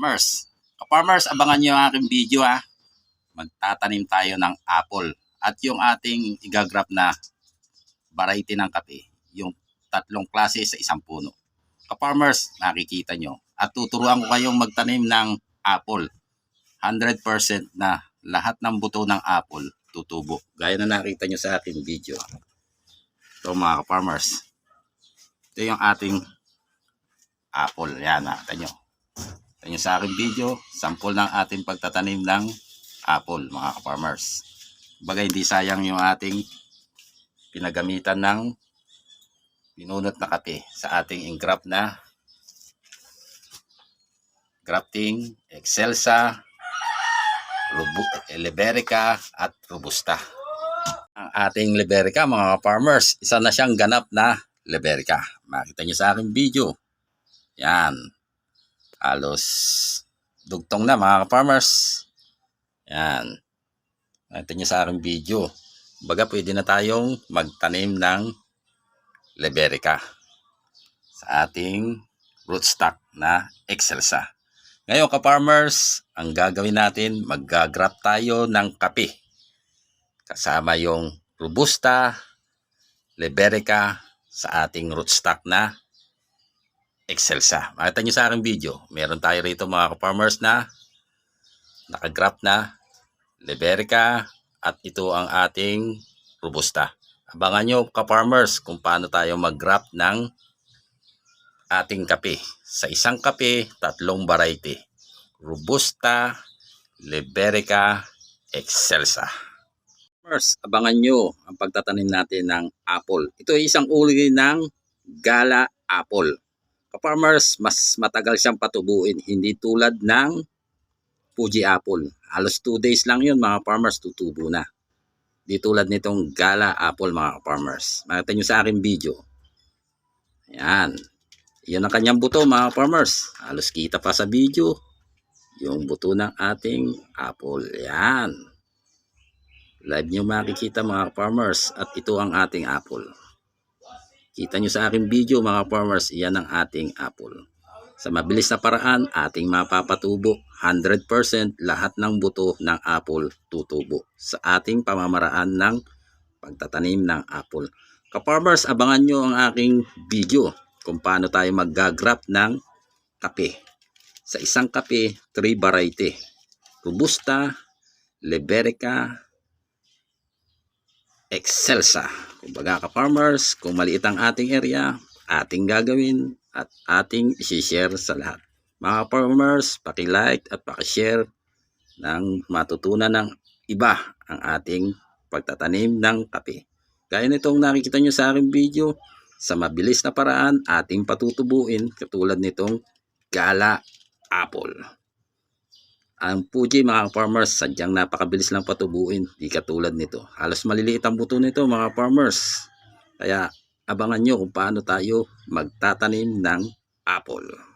Farmers, farmers, abangan nyo ang aking video ha. Magtatanim tayo ng apple. At yung ating igagrap na variety ng kape, yung tatlong klase sa isang puno. Ka-farmers, nakikita nyo. At tuturuan ko kayong magtanim ng apple. 100% na lahat ng buto ng apple tutubo. Gaya na nakita nyo sa aking video. Ito mga ka-farmers. Ito yung ating apple. Yan, nakita nyo. Yung sa aking video. Sample ng ating pagtatanim ng apple, mga ka-farmers. Bagay, hindi sayang yung ating pinagamitan ng pinunot na kape sa ating engrap na grafting, excelsa, Liberica at Robusta. Ang ating Liberica mga farmers, isa na siyang ganap na Liberica. Makita niyo sa aking video. Yan. Halos dugtong na mga farmers. Yan. Makita niyo sa aking video. Baga pwede na tayong magtanim ng Liberica sa ating rootstock na Excelsa. Ngayon ka-farmers, ang gagawin natin, mag-grab tayo ng kape. Kasama yung Robusta, Liberica sa ating rootstock na Excelsa. Makita nyo sa aking video, meron tayo rito mga ka-farmers na nakagrap na Liberica at ito ang ating Robusta. Abangan nyo ka-farmers kung paano tayo mag-grap ng ating kape. Sa isang kape, tatlong variety. Robusta, Liberica, Excelsa. First, abangan nyo ang pagtatanim natin ng apple. Ito ay isang uri ng gala apple. Ka-farmers, mas matagal siyang patubuin. Hindi tulad ng Fuji apple. Halos 2 days lang yun mga farmers tutubo na. Di tulad nitong gala apple mga farmers. Makita nyo sa aking video. Yan. Yan ang kanyang buto mga farmers. Halos kita pa sa video. Yung buto ng ating apple. Yan. Live nyo makikita mga farmers. At ito ang ating apple. Kita nyo sa aking video mga farmers. Yan ang ating apple. Sa mabilis na paraan, ating mapapatubo 100% lahat ng buto ng apple tutubo sa ating pamamaraan ng pagtatanim ng apple. Ka-farmers, abangan nyo ang aking video kung paano tayo mag-grap ng kape. Sa isang kape, 3 variety. Robusta, Liberica, Excelsa. Kumbaga ka-farmers, kung maliit ang ating area, ating gagawin at ating isi-share sa lahat. Mga farmers, paki-like at paki-share ng matutunan ng iba ang ating pagtatanim ng kape. Gaya nitong nakikita nyo sa aking video, sa mabilis na paraan ating patutubuin katulad nitong gala apple. Ang Fuji mga farmers, sadyang napakabilis lang patubuin, di katulad nito. Halos maliliit ang buto nito mga farmers. Kaya abangan nyo kung paano tayo magtatanim ng apple.